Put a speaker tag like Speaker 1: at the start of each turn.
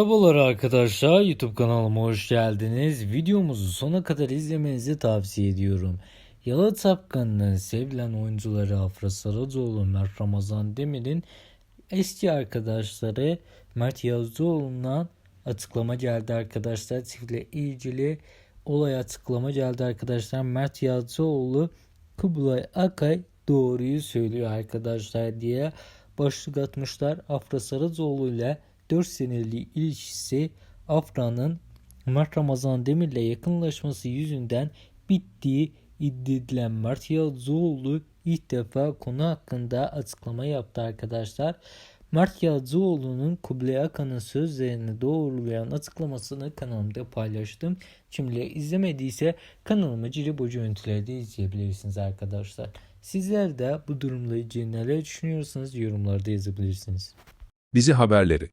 Speaker 1: Merhabalar arkadaşlar YouTube kanalıma hoş geldiniz. Videomuzu sona kadar izlemenizi tavsiye ediyorum. Yalı Tapkan'ın sevilen oyuncuları Afra Saracoğlu, Mert Ramazan Demir'in eski arkadaşları Mert Yazıcıoğlu'ndan açıklama geldi arkadaşlar. Çiftle ilgili olay açıklama geldi arkadaşlar. Mert Yazıcıoğlu Kubilay Akay doğruyu söylüyor arkadaşlar diye başlık atmışlar. Afra Saracoğlu ile 4 senelik ilişkisi Afra'nın Mert Ramazan Demir'le yakınlaşması yüzünden bittiği iddia edilen Mert Yazıcıoğlu ilk defa konu hakkında açıklama yaptı arkadaşlar. Mert Yazıcıoğlu'nun Kubilay Akan'ın sözlerini doğrulayan açıklamasını kanalımda paylaştım. Şimdi izlemediyse kanalımı Ciribo görüntüleri de izleyebilirsiniz arkadaşlar. Sizler de bu durumla ilgili neler düşünüyorsanız yorumlarda yazabilirsiniz.
Speaker 2: Dizi haberleri